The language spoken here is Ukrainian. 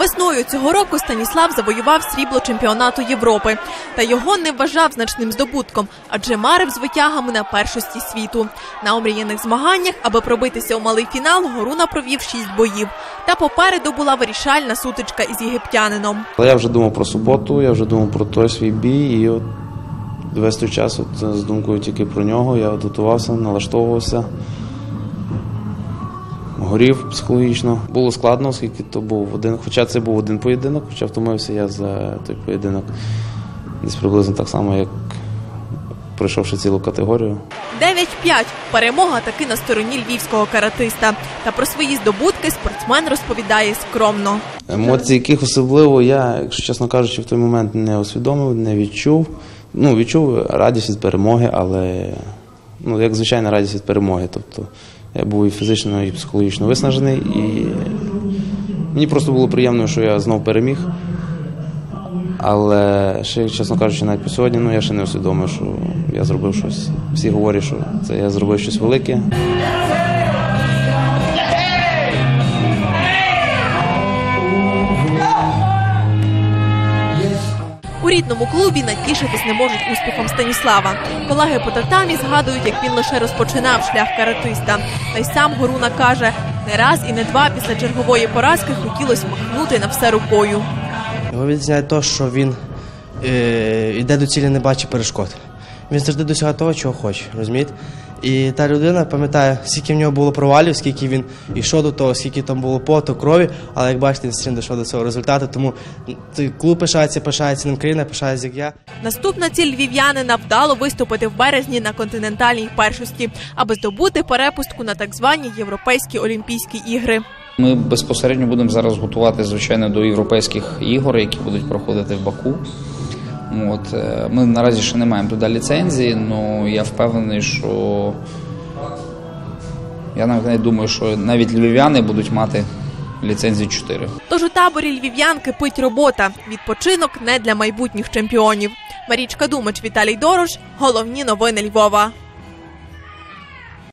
Весною цього року Станіслав завоював срібло чемпіонату Європи. Та його не вважав значним здобутком, адже марив з витягами на першості світу. На омріяних змаганнях, аби пробитися у малий фінал, Горуна провів шість боїв. Та попереду була вирішальна сутичка із єгиптянином. Я вже думав про суботу, я вже думав про той свій бій, і от весь той час от, з думкою тільки про нього. Я готувався, налаштовувався, горів психологічно. Було складно, оскільки то був один, хоча це був один поєдинок, хоча втомився я за той поєдинок десь приблизно так само, як пройшовши цілу категорію. 9-5. Перемога таки на стороні львівського каратиста. Та про свої здобутки спортсмен розповідає скромно. Емоцій, яких особливо я, якщо чесно кажучи, в той момент не усвідомив, не відчув. Ну, відчув радість від перемоги, але ну, як звичайна радість від перемоги. Тобто я був і фізично, і психологічно виснажений, і мені просто було приємно, що я знов переміг. Але ще, чесно кажучи, навіть по сьогодні ну, я ще не усвідомив, що я зробив щось. Всі говорять, що це я зробив щось велике. Рідному клубі натішитись не можуть успіхом Станіслава. Колеги по татамі згадують, як він лише розпочинав шлях каратиста. Та й сам Горуна каже, не раз і не два після чергової поразки хотілося махнути на все рукою. Його відзняє те, що він е, йде до цілі, не бачить перешкод. Він завжди досягає того, чого хоче, розумієте? І та людина пам'ятає, скільки в нього було провалів, скільки він йшов до того, скільки там було поту, крові, але як бачите, він одно дійшов до цього результату. Тому клуб пишається, пишається ним країна, пишається як я. Наступна ціль львів'янина вдало виступити в березні на континентальній першості, аби здобути перепустку на так звані європейські олімпійські ігри. Ми безпосередньо будемо зараз готувати, звичайно, до європейських ігор, які будуть проходити в Баку. От, е, ми наразі ще не маємо туди ліцензії, але я впевнений, що я навіть не думаю, що навіть львів'яни будуть мати ліцензію 4. Тож у таборі львів'ян кипить робота. Відпочинок не для майбутніх чемпіонів. Марічка Думач, Віталій Дорош. Головні новини Львова.